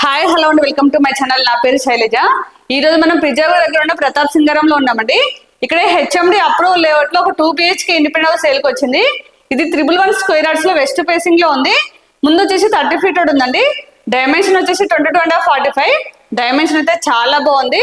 Hi hello అండి. Welcome to my channel. నా పేరు శైలజ. ఈ రోజు మనం ప్రిజర్వ్ దగ్గర ఉన్న ప్రతాప్ సింగరంలో ఉన్నామండి. ఇక్కడ హెచ్ఎండి అప్రూవల్ లేఅవుట్లో ఒక టూ బిహెచ్కే ఇండిపెండెంట్ హౌస్ సేల్కి వచ్చింది. ఇది త్రిబుల్ వన్ స్క్వేర్ యార్డ్స్లో వెస్ట్ ఫేసింగ్లో ఉంది. ముందు వచ్చేసి థర్టీ ఫీట్ ఉందండి. డైమెన్షన్ వచ్చేసి twenty two and half forty five. Dimension అయితే చాలా బాగుంది.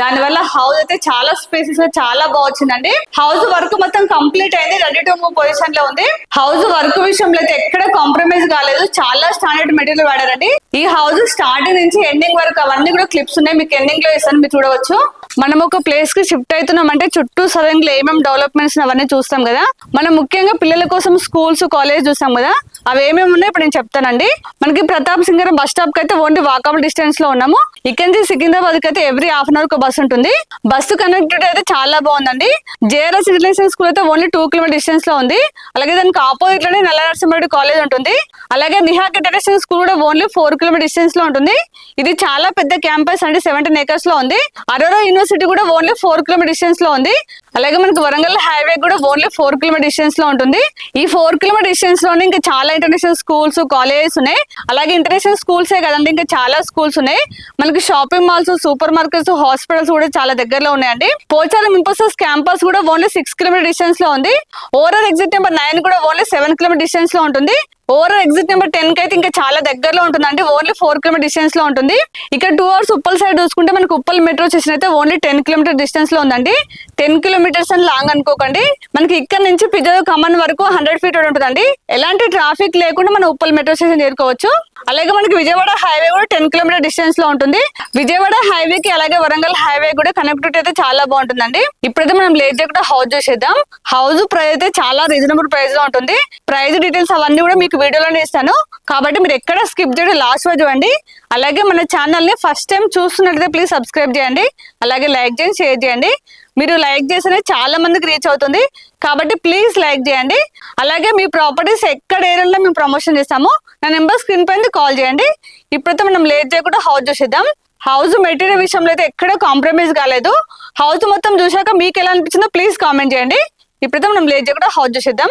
దాని వల్ల హౌస్ అయితే చాలా స్పేసెస్ చాలా బాగుందండి హౌస్ వర్క్ మొత్తం కంప్లీట్ అయింది. రెడీ టు మూవ్ పొజిషన్లో ఉంది. హౌస్ వర్క్ విషయంలో అయితే ఎక్కడ కాంప్రమైజ్ కాలేదు. చాలా స్టాండర్డ్ మెటీరియల్ వాడారండి. ఈ హౌస్ స్టార్టింగ్ నుంచి ఎండింగ్ వరకు అవన్నీ కూడా క్లిప్స్ ఉన్నాయి. మీకు ఎండింగ్లో ఇస్తాను మీరు చూడవచ్చు. మనం ఒక ప్లేస్కి షిఫ్ట్ అవుతున్నాం అంటే చుట్టూ సడన్లో ఏమేమి డెవలప్మెంట్స్ అవన్నీ చూస్తాం కదా. మనం ముఖ్యంగా పిల్లల కోసం స్కూల్స్ కాలేజ్ చూస్తాం కదా. అవి ఏమేమి ఉన్నాయో? ఇప్పుడు నేను చెప్తానండి. మనకి ప్రతాప్ సింగర్ బస్ స్టాప్కి అయితే ఓన్లీ వాకబుల్ డిస్టెన్స్లో ఉన్నాము. ఇక్కడ నుంచి సికింద్రాబాద్కి అయితే ఎవ్రీ హాఫ్ అన్ అవర్ ఒక బస్ ఉంటుంది. బస్సు కనెక్టివిటీ అయితే చాలా బాగుందండి. జేఆర్ఎస్ ఇంటర్నేషనల్ స్కూల్ అయితే ఓన్లీ టూ కిలోమీటర్ డిస్టెన్స్లో ఉంది. అలాగే దానికి ఆపోజిట్లోనే నల్లనరసింహరెడ్డి కాలేజ్ ఉంటుంది. అలాగే నిహాక్ ఇంటర్నేషనల్ స్కూల్ కూడా ఓన్లీ ఫోర్ కిలోమీటర్ డిస్టెన్స్లో ఉంటుంది. ఇది చాలా పెద్ద క్యాంపస్ అండి సెవెంటీన్ ఏకర్స్లో ఉంది. అరోరా యూనివర్సిటీ కూడా ఓన్లీ ఫోర్ కిలోమీటర్ డిస్టెన్స్లో ఉంది. అలాగే మనకి వరంగల్ హైవే కూడా ఓన్లీ ఫోర్ కిలోమీటర్ డిస్టెన్స్లో ఉంటుంది. ఈ ఫోర్ కిలోమీటర్ డిస్టెన్స్లోనే ఇంకా చాలా ఇంటర్నేషనల్ స్కూల్స్ కాలేజెస్ ఉన్నాయి. అలాగే ఇంటర్నేషనల్ స్కూల్సే కదండి ఇంకా చాలా స్కూల్స్ ఉన్నాయి. మనకి shopping malls super markets hospitals కూడా చాలా దగ్గరలో ఉన్నాయండి. పోచారం ఇంపోసిస్ క్యాంపస్ కూడా ఓన్లీ సిక్స్ కిలోమీటర్ డిస్టెన్స్లో ఉంది. ఓవరాల్ ఎగ్జిట్ నెంబర్ నైన్ కూడా ఓన్లీ సెవెన్ కిలోమీటర్ డిస్టెన్స్లో ఉంటుంది. ఓవరాల్ ఎగ్జిట్ నెంబర్ టెన్కి అయితే ఇంకా చాలా దగ్గరలో ఉంటుంది. అంటే ఓన్లీ ఫోర్ కిలోమీటర్ డిస్టెన్స్లో ఉంటుంది. ఇక్కడ టూ అవర్స్ ఉప్పల్ సైడ్ చూసుకుంటే మనకు ఉప్పల్ మెట్రో స్టేషన్ అయితే ఓన్లీ టెన్ కిలోమీటర్ డిస్టెన్స్లో ఉందండి. టెన్ కిలోమీటర్స్ అని లాంగ్ అనుకోకండి. మనకి ఇక్కడ నుంచి పిజో కమన్ వరకు హండ్రెడ్ ఫీట్ ఉంటుందండి. ఎలాంటి ట్రాఫిక్ లేకుండా మనం ఉప్పల్ మెట్రో స్టేషన్ చేరుకోవచ్చు. అలాగే మనకి విజయవాడ హైవే కూడా టెన్ కిలోమీటర్ డిస్టెన్స్లో ఉంటుంది. విజయవాడ హైవే కి అలాగే వరంగల్ హైవే కూడా కనెక్టివిటీ అయితే చాలా బాగుంటుందండి. ఇప్పుడైతే మనం లేట్ చేయకుండా హౌస్ చూసేద్దాం. హౌస్ ప్రైస్ అయితే చాలా రీజనబుల్ ప్రైస్లో ఉంటుంది. ప్రైస్ డీటెయిల్స్ అవన్నీ కూడా మీకు వీడియోలోనే ఇస్తాను. కాబట్టి మీరు ఎక్కడ స్కిప్ చేయడం లాస్ట్ వరకు చూడండి. అలాగే మన ఛానల్ని ఫస్ట్ టైం చూస్తున్నట్లయితే ప్లీజ్ సబ్స్క్రైబ్ చేయండి. అలాగే లైక్ చేయండి షేర్ చేయండి. మీరు లైక్ చేస్తే చాలా మందికి రీచ్ అవుతుంది. కాబట్టి ప్లీజ్ లైక్ చేయండి. అలాగే మీ ప్రాపర్టీస్ ఎక్కడ ఏరియాలో మేము ప్రమోషన్ చేస్తాము నా నెంబర్ స్క్రీన్ పైన కాల్ చేయండి. ఇప్పుడైతే మనం లేట్ చేయకుండా హౌస్ చూసేద్దాం. హౌస్ మెటీరియల్ విషయంలో అయితే ఎక్కడ కాంప్రమైజ్ కాలేదు. హౌస్ మొత్తం చూశాక మీకు ఎలా అనిపించిందో ప్లీజ్ కామెంట్ చేయండి. ఇప్పుడైతే మనం లేట్ చేయకుండా హౌస్ చూసేద్దాం.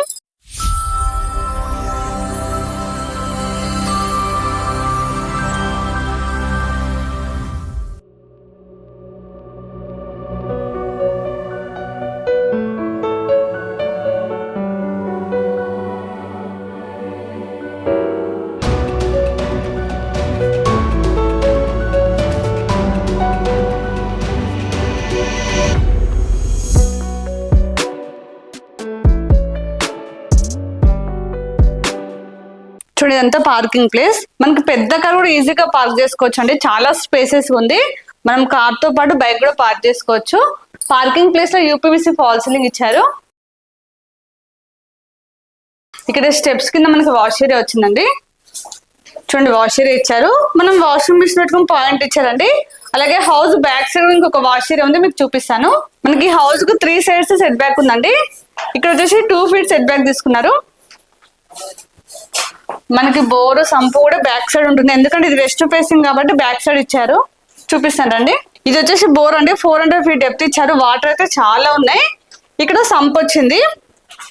ఇదంతా పార్కింగ్ ప్లేస్. మనకి పెద్ద కార్ కూడా ఈజీగా పార్క్ చేసుకోవచ్చు అండి చాలా స్పేసెస్ ఉంది. మనం కార్తో పాటు బైక్ కూడా పార్క్ చేసుకోవచ్చు. పార్కింగ్ ప్లేస్లో యూపీవీసీ ఫాల్ సీలింగ్ ఇచ్చారు. ఇక్కడ స్టెప్స్ కింద మనకి వాష్ ఏరియా వచ్చిందండి. చూడండి వాష్ ఏరియా ఇచ్చారు. మనం వాష్రూమ్ మిషన్ పెట్టుకుని పాయింట్ ఇచ్చారండి. అలాగే హౌస్ బ్యాక్ సైడ్ ఇంకొక వాష్ ఏరియా ఉంది మీకు చూపిస్తాను. మనకి హౌస్కు త్రీ సైడ్స్ సెట్ బ్యాక్ ఉందండి. ఇక్కడ వచ్చేసి టూ ఫీట్ సెట్ బ్యాక్ తీసుకున్నారు. మనకి బోర్ సంపు కూడా బ్యాక్ సైడ్ ఉంటుంది. ఎందుకంటే ఇది వెస్ట్ ఫేసింగ్ కాబట్టి బ్యాక్ సైడ్ ఇచ్చారు. చూపిస్తానండి ఇది వచ్చేసి బోర్ అండి. ఫోర్ హండ్రెడ్ ఫీట్ డెప్త్ ఇచ్చారు. వాటర్ అయితే చాలా ఉన్నాయి. ఇక్కడ సంప్ వచ్చింది.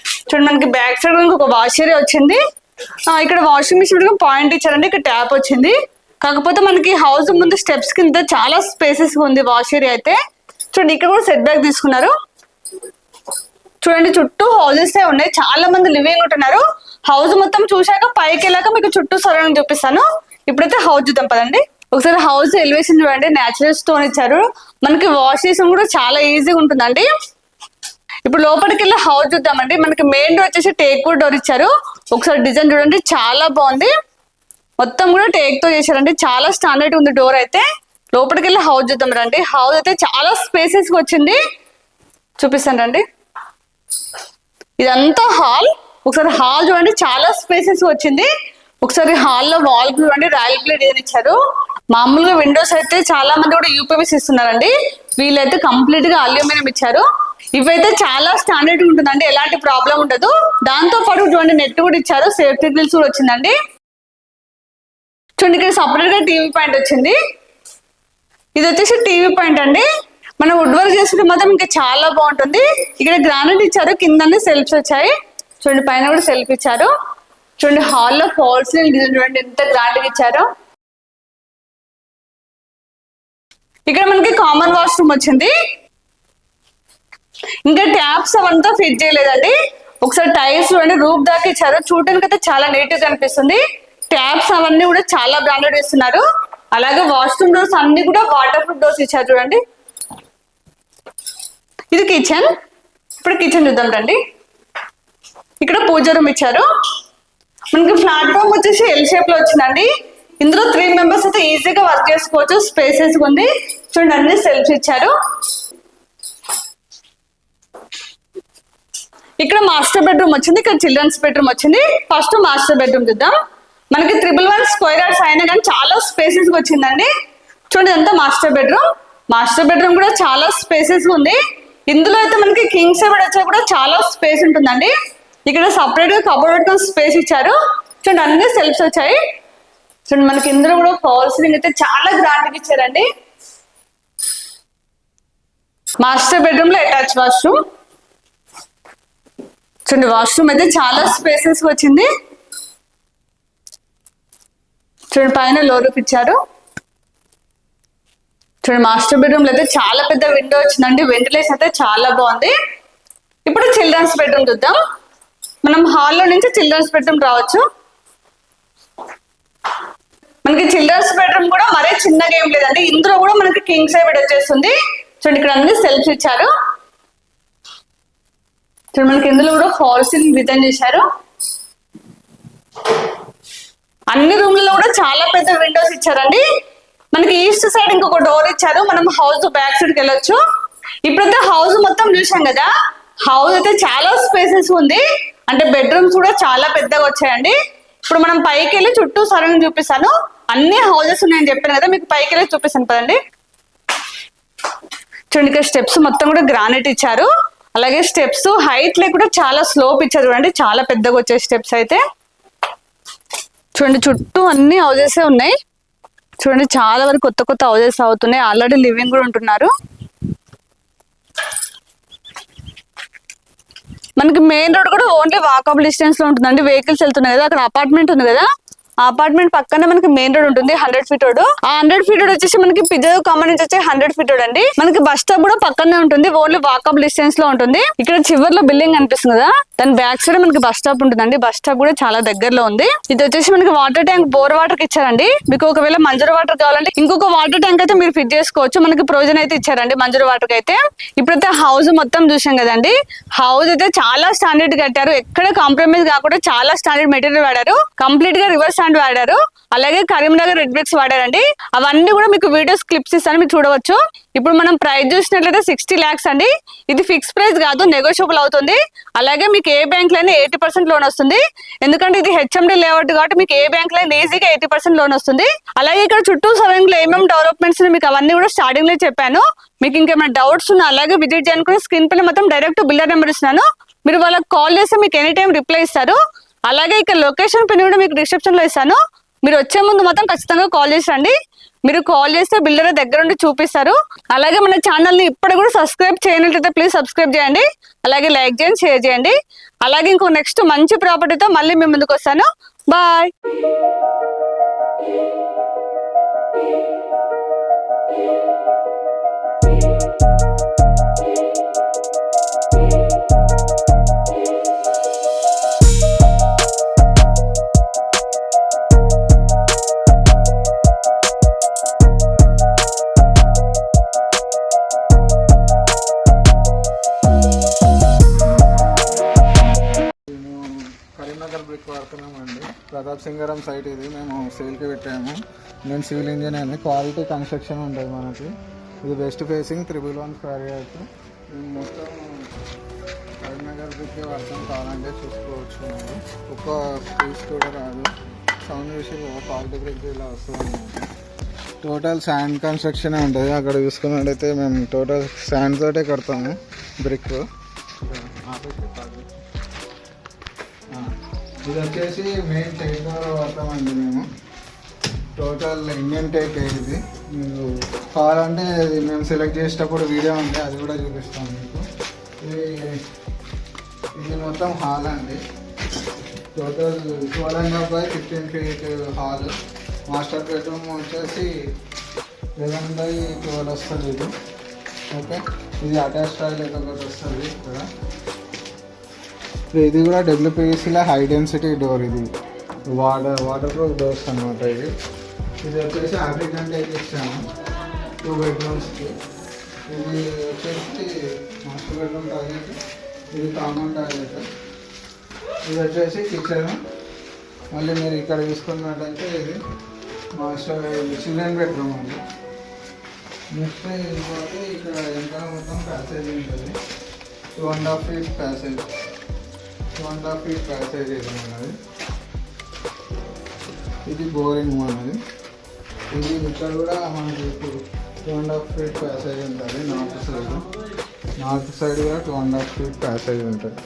చూడండి మనకి బ్యాక్ సైడ్ ఇంకొక వాష్ ఏరియా వచ్చింది. ఆ, ఇక్కడ వాషింగ్ మిషన్ పాయింట్ ఇచ్చారండి. ఇక్కడ ట్యాప్ వచ్చింది. కాకపోతే మనకి హౌస్ ముందు స్టెప్స్ కింద చాలా స్పేసెస్ ఉంది వాష్ ఏరియా అయితే. చూడండి ఇక్కడ కూడా సెట్ బ్యాక్ తీసుకున్నారు. చూడండి చుట్టూ హౌసెస్ ఉన్నాయి. చాలా మంది లివింగ్ ఉంటున్నారు. హౌస్ మొత్తం చూశాక పైకి వెళ్ళాక మీకు చుట్టూ సరౌండింగ్ చూపిస్తాను. ఇప్పుడైతే హౌస్ చూద్దాం పదండి. ఒకసారి హౌస్ ఎలివేషన్ చూడండి. నేచురల్ స్టోన్ ఇచ్చారు. మనకి వాష్ చేసిన కూడా చాలా ఈజీగా ఉంటుందండి. ఇప్పుడు లోపలికి వెళ్ళి హౌస్ చూద్దామండి. మనకి మెయిన్ డోర్ వచ్చేసి టేక్ వుడ్ డోర్ ఇచ్చారు. ఒకసారి డిజైన్ చూడండి. చాలా బాగుంది. మొత్తం కూడా టేక్తో చేశారండి. చాలా స్టాండర్డ్ ఉంది డోర్ అయితే. లోపలికి వెళ్ళి హౌస్ చూద్దాం రండి. హౌస్ అయితే చాలా స్పేసెస్ వచ్చింది. చూపిస్తాను రండి. ఇదంతా హాల్ ఒకసారి హాల్ చూడండి చాలా స్పేసెస్ వచ్చింది. ఒకసారి హాల్లో వాల్ చూడండి రాయల్ ప్లే డిజైన్ ఇచ్చారు. మామూలుగా విండోస్ అయితే చాలా మంది కూడా యూపీఎస్ ఇస్తున్నారండి. వీళ్ళైతే కంప్లీట్గా అల్యూమినియం ఇచ్చారు. ఇవైతే చాలా స్టాండర్డ్ ఉంటుందండి ఎలాంటి ప్రాబ్లం ఉండదు. దాంతో పాటు చూడండి నెట్ కూడా ఇచ్చారు సేఫ్టీ గ్రిల్స్ కూడా వచ్చిందండి. చూడండి ఇక్కడ సపరేట్గా టీవీ పాయింట్ వచ్చింది. ఇది వచ్చేసి టీవీ పాయింట్ అండి. మనం వుడ్ వర్క్ చేసుకుంటే మాత్రం ఇంకా చాలా బాగుంటుంది. ఇక్కడ గ్రానైట్ ఇచ్చారు కింద సెల్ఫ్స్ వచ్చాయి. చూడండి పైన కూడా సెల్ఫ్ ఇచ్చారు. చూడండి హాల్లో ఫాల్స్ చూడండి ఎంత గ్రాండ్గా ఇచ్చారో. ఇక్కడ మనకి కామన్ వాష్రూమ్ వచ్చింది. ఇంకా ట్యాప్స్ అవంతా ఫిట్ చేయలేదండి. ఒకసారి టైల్స్ చూడండి రూప్ దాకా ఇచ్చారు. చూడడానికి అయితే చాలా నీట్గా కనిపిస్తుంది. ట్యాప్స్ అవన్నీ కూడా చాలా బ్రాండెడ్ ఇస్తున్నారు అలాగే వాష్రూమ్ డోర్స్ అన్ని కూడా వాటర్ ప్రూఫ్ డోర్స్ ఇచ్చారు చూడండి. ఇది కిచెన్ ఇప్పుడు కిచెన్ చూద్దాం రండి. ఇక్కడ పూజ రూమ్ ఇచ్చారు. మనకి ప్లాట్ఫామ్ వచ్చేసి ఎల్ షేప్లో వచ్చిందండి. ఇందులో త్రీ మెంబర్స్ అయితే ఈజీగా వర్క్ చేసుకోవచ్చు. స్పేసెస్ ఉంది. చూడండి అన్ని సెల్ఫ్ ఇచ్చారు. ఇక్కడ మాస్టర్ బెడ్రూమ్ వచ్చింది. ఇక్కడ చిల్డ్రన్స్ బెడ్రూమ్ వచ్చింది. ఫస్ట్ మాస్టర్ బెడ్రూమ్ చూద్దాం. మనకి త్రిబుల్ వన్ స్క్వేర్ యార్డ్స్ అయినా కానీ చాలా స్పేసెస్ వచ్చిందండి. చూడండి ఇదంతా మాస్టర్ బెడ్రూమ్ మాస్టర్ బెడ్రూమ్ కూడా చాలా స్పేసెస్ ఉంది. ఇందులో అయితే మనకి కింగ్ సైడ్ వచ్చా కూడా చాలా స్పేస్ ఉంటుందండి. ఇక్కడ సపరేట్గా కబోర్డ్ పెట్టుకుని స్పేస్ ఇచ్చారు. చూడండి అన్ని సెల్ఫ్స్ వచ్చాయి. చూడండి మనకి ఇందులో కూడా ఫాల్ సీలింగ్ అయితే చాలా గ్రాండ్గా ఇచ్చారండి. మాస్టర్ బెడ్రూమ్లో అటాచ్ వాష్రూమ్ చూడండి వాష్రూమ్ అయితే చాలా స్పేసెస్ వచ్చింది. చూడండి పైన లోరూప్ ఇచ్చారు. చూడండి మాస్టర్ బెడ్రూమ్లో అయితే చాలా పెద్ద విండో వచ్చిందండి. వెంటిలేషన్ అయితే చాలా బాగుంది. ఇప్పుడు చిల్డ్రన్స్ బెడ్రూమ్ చూద్దాం. మనం హాల్లో నుంచి చిల్డ్రన్స్ బెడ్రూమ్ రావచ్చు. మనకి చిల్డ్రన్స్ బెడ్రూమ్ కూడా మరే చిన్నగా ఏం లేదండి. ఇందులో కూడా మనకి కింగ్ సైడ్ బెడ్ వచ్చేస్తుంది. చూడండి ఇక్కడ అన్ని సెల్ఫ్స్ ఇచ్చారు. చూడండి మనకి ఇందులో కూడా ఫాల్ డిజైన్ చేశారు. అన్ని రూమ్లలో కూడా చాలా పెద్ద విండోస్ ఇచ్చారండి. మనకి ఈస్ట్ సైడ్ ఇంకొక డోర్ ఇచ్చారు. మనం హౌస్ బ్యాక్ సైడ్కి వెళ్ళొచ్చు. ఇప్పుడైతే హౌస్ మొత్తం చూసాం కదా. హౌస్ అయితే చాలా స్పేసెస్ ఉంది. అంటే బెడ్రూమ్స్ కూడా చాలా పెద్దగా వచ్చాయండి. ఇప్పుడు మనం పైకి వెళ్ళి చుట్టూ సరౌండ్ చూపిస్తాను. అన్ని హౌజెస్ ఉన్నాయని చెప్పాను కదా మీకు పైకి వెళ్ళి చూపిస్తాను కదండి. చూడండి ఇక్కడ స్టెప్స్ మొత్తం కూడా గ్రానైట్ ఇచ్చారు. అలాగే స్టెప్స్ హైట్ లే కూడా చాలా స్లోప్ ఇచ్చారు చూడండి చాలా పెద్దగా వచ్చే స్టెప్స్ అయితే. చూడండి చుట్టూ అన్ని హౌజెస్ ఉన్నాయి. చూడండి చాలా వరకు కొత్త కొత్త హౌజెస్ అవుతున్నాయి. ఆల్రెడీ లివింగ్ కూడా ఉంటున్నారు. మనకి మెయిన్ రోడ్ కూడా ఓన్లీ వాకబుల్ డిస్టెన్స్లో ఉంటుందండి. వెహికల్స్ వెళ్తున్నాయి కదా అక్కడ అపార్ట్మెంట్ ఉంది కదా. ఆ అపార్ట్మెంట్ పక్కనే మనకి మెయిన్ రోడ్ ఉంటుంది హండ్రెడ్ ఫీట్ రోడ్. ఆ హండ్రెడ్ ఫీట్ రోడ్ వచ్చేసి మనకి పిజ్జా కామన్ నుంచి వచ్చే హండ్రెడ్ ఫీట్ రోడ్ అండి. మనకి బస్ స్టాప్ కూడా పక్కనే ఉంటుంది ఓన్లీ వాకబుల్ డిస్టెన్స్లో ఉంటుంది. ఇక్కడ చివరిలో బిల్డింగ్ కనిపిస్తుంది కదా. దాని బ్యాక్ సైడ్ మనకి బస్ స్టాప్ ఉంటుందండి. బస్ స్టాప్ కూడా చాలా దగ్గరలో ఉంది. ఇది వచ్చేసి మనకి వాటర్ ట్యాంక్ బోర్ వాటర్కి ఇచ్చారండి. మీకు ఒకవేళ మంజూరు వాటర్ కావాలంటే ఇంకొక వాటర్ ట్యాంక్ అయితే మీరు ఫిట్ చేసుకోవచ్చు. మనకి ప్రొవిజన్ అయితే ఇచ్చారండి మంజూరు వాటర్ అయితే. ఇప్పుడైతే హౌస్ మొత్తం చూసాం కదండి. హౌస్ అయితే చాలా స్టాండర్డ్ కట్టారు. ఎక్కడ కాంప్రమైజ్ కాకుండా చాలా స్టాండర్డ్ మెటీరియల్ వాడారు. కంప్లీట్గా రివర్స్ స్టాండ్ వాడారు. అలాగే కరీంనగర్ రెడ్ బ్రిక్స్ వాడారండి. అవన్నీ కూడా మీకు వీడియోస్ క్లిప్స్ ఇస్తాను. మీరు చూడవచ్చు. ఇప్పుడు మనం ప్రైస్ చూసినట్లయితే సిక్స్టీ ల్యాక్స్ అండి. ఇది ఫిక్స్ ప్రైస్ కాదు నెగోషియబుల్ అవుతుంది. అలాగే మీకు ఏ బ్యాంక్ లైనా ఎయిటీ పర్సెంట్ లోన్ వస్తుంది. ఎందుకంటే ఇది హెచ్ఎండి లేఅవుట్ కాబట్టి మీకు ఏ బ్యాంక్ లైన్ ఈజీగా ఎయిటీ పర్సెంట్ లోన్ వస్తుంది. అలాగే ఇక్కడ చుట్టూ సరౌండింగ్లో ఏమేమి డెవలప్మెంట్స్ మీకు అవన్నీ కూడా స్టార్టింగ్లో చెప్పాను. మీకు ఇంకేమైనా డౌట్స్ ఉన్నా అలాగే విజిట్ చేయనుకున్న స్క్రీన్ పైన మొత్తం డైరెక్ట్ బిల్డర్ నెంబర్ ఇస్తున్నాను. మీరు వాళ్ళకి కాల్ చేస్తే మీకు ఎనీ టైం రిప్లై ఇస్తారు. అలాగే ఇక్కడ లొకేషన్ పిన్ కూడా మీకు డిస్క్రిప్షన్లో ఇస్తాను. మీరు వచ్చే ముందు మాత్రం ఖచ్చితంగా కాల్ చేసి రండి. మీరు కాల్ చేస్తే బిల్డర్ దగ్గర ఉండి చూపిస్తారు. అలాగే మన ఛానల్ని ఇప్పుడు కూడా సబ్స్క్రైబ్ చేయనట్లయితే ప్లీజ్ సబ్స్క్రైబ్ చేయండి. అలాగే లైక్ చేయండి షేర్ చేయండి. అలాగే ఇంకో నెక్స్ట్ మంచి ప్రాపర్టీతో మళ్ళీ మీ ముందుకు వస్తాను. బాయ్. సింగరం సైట్ ఇది. మేము సేల్కి పెట్టాము. నేను సివిల్ ఇంజనీర్ని క్వాలిటీ కన్స్ట్రక్షన్ ఉంటుంది మనకి. ఇది west facing triple one square yards మొత్తం కరీంనగర్ బ్రిక్ వర్షం కావాలంటే చూసుకోవచ్చు మీరు. ఒక్క పీస్ కూడా రాదు. సౌండ్ చూసి క్వాలిటీ బ్రిక్ ఇలా వస్తుంది టోటల్ శాండ్ కన్స్ట్రక్షన్ ఉంటుంది. అక్కడ చూసుకున్నట్టయితే మేము టోటల్ శాండ్ తోటే కడతాము. బ్రిక్ ఇది వచ్చేసి మెయిన్ టేక్ ద్వారా వాడతామండి మేము. టోటల్ ఇండియన్ టేక్ ఇది మీరు కావాలంటే ఇది మేము సెలెక్ట్ చేసేటప్పుడు వీడియో ఉంది అది కూడా చూపిస్తాం మీకు. ఇది ఇది మొత్తం హాల్ అండి. Total twelve and half by fifteen feet hall master bedroom వచ్చేసి లెవెన్ బై ట్వెల్వ్ వస్తుంది ఇది. ఓకే ఇది అటాచ్ టాయిలెట్ ఒకటి వస్తుంది ఇక్కడ. ఇది కూడా డబ్ల్యూపీఎస్సీలో హై డెన్సిటీ డోర్ ఇది. వాటర్ వాటర్ ప్రూఫ్ డోర్స్ అనమాట ఇది. ఇది వచ్చేసి ఆఫ్రికన్ టైప్ ఇచ్చాము టూ బెడ్రూమ్స్కి ఇది వచ్చేసి మాస్టర్ బెడ్రూమ్ టాయిలెట్ ఇది కామన్ టాయిలెట్ ఇది వచ్చేసి కిచెన్ మళ్ళీ మీరు ఇక్కడ చూసుకున్నట్టయితే ఇది మాస్టర్ చిల్డ్రన్ బెడ్రూమ్ అండి. నెక్స్ట్ పోతే ఇక్కడ ఇంకా మొత్తం ప్యాసేజ్ ఉంటుంది? Two and half feet passage two and half feet passage ఇది మనది ఇది బోరింగ్ మనది ఇది ఇక్కడ కూడా మనకి ఇప్పుడు two and half feet passage ఉంటుంది. నార్త్ సైడ్ నార్త్ సైడ్ కూడా two and half feet passage ఉంటుంది.